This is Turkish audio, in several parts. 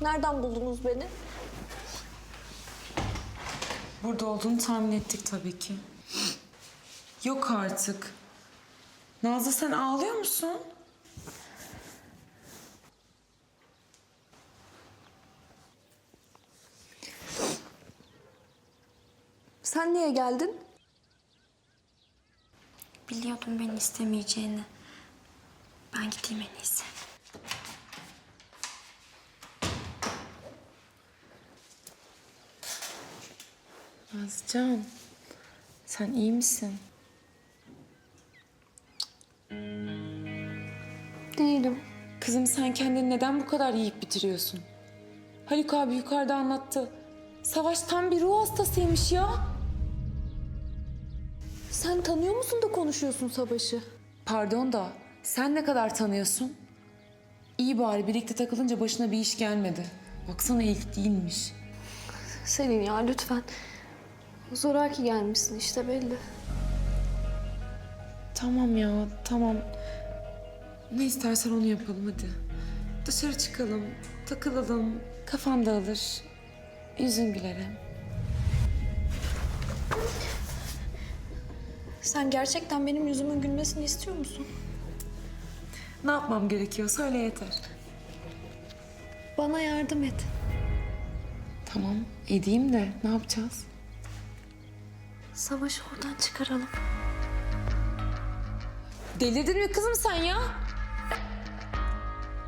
Nereden buldunuz beni? Burada olduğunu tahmin ettik tabii ki. Yok artık. Nazlı sen ağlıyor musun? Sen niye geldin? Biliyordum beni istemeyeceğini. Ben gideyim en iyisi. Nazcan, sen iyi misin? Değilim. Kızım sen kendini neden bu kadar yiyip bitiriyorsun? Haluk abi yukarıda anlattı. Savaş tam bir ruh hastasıymış ya. Sen tanıyor musun da konuşuyorsun Savaş'ı? Pardon da sen ne kadar tanıyorsun? İyi bari birlikte takılınca başına bir iş gelmedi. Baksana ilk değilmiş. Selin ya lütfen. Zoraki gelmişsin işte belli. Tamam ya tamam. Ne istersen onu yapalım hadi. Dışarı çıkalım, takılalım, kafan dağılır. Yüzün güler hem. Sen gerçekten benim yüzümün gülmesini istiyor musun? Ne yapmam gerekiyor söyle yeter. Bana yardım et. Tamam edeyim de ne yapacağız? Savaşı oradan çıkaralım. Delirdin mi kızım sen ya?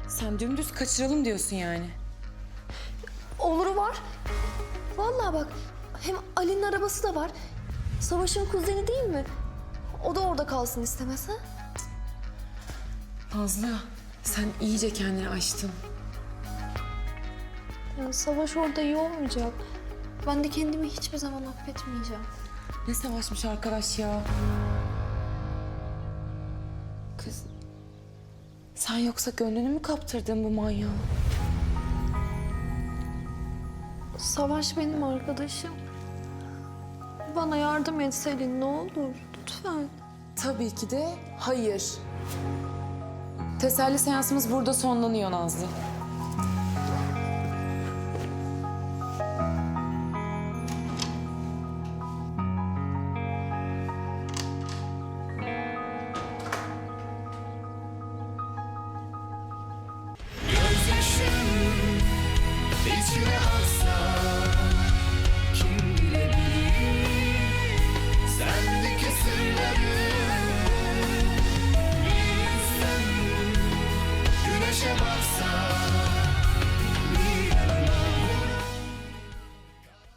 Sen dümdüz kaçıralım diyorsun yani. Oluru var. Vallahi bak hem Ali'nin arabası da var. Savaş'ın kuzeni değil mi? O da orada kalsın istemez ha? Nazlı sen iyice kendini aştın. Yani Savaş orada iyi olmayacak. Ben de kendimi hiçbir zaman affetmeyeceğim. Ne savaşmış arkadaş ya. Kız sen yoksa gönlünü mü kaptırdın bu manyağa? Savaş benim arkadaşım. Bana yardım et Selin ne olur lütfen. Tabii ki de hayır. Teselli seansımız burada sonlanıyor Nazlı. İçime aksa Kim bilebilir? Sendeki sırları Bir Güneşe baksa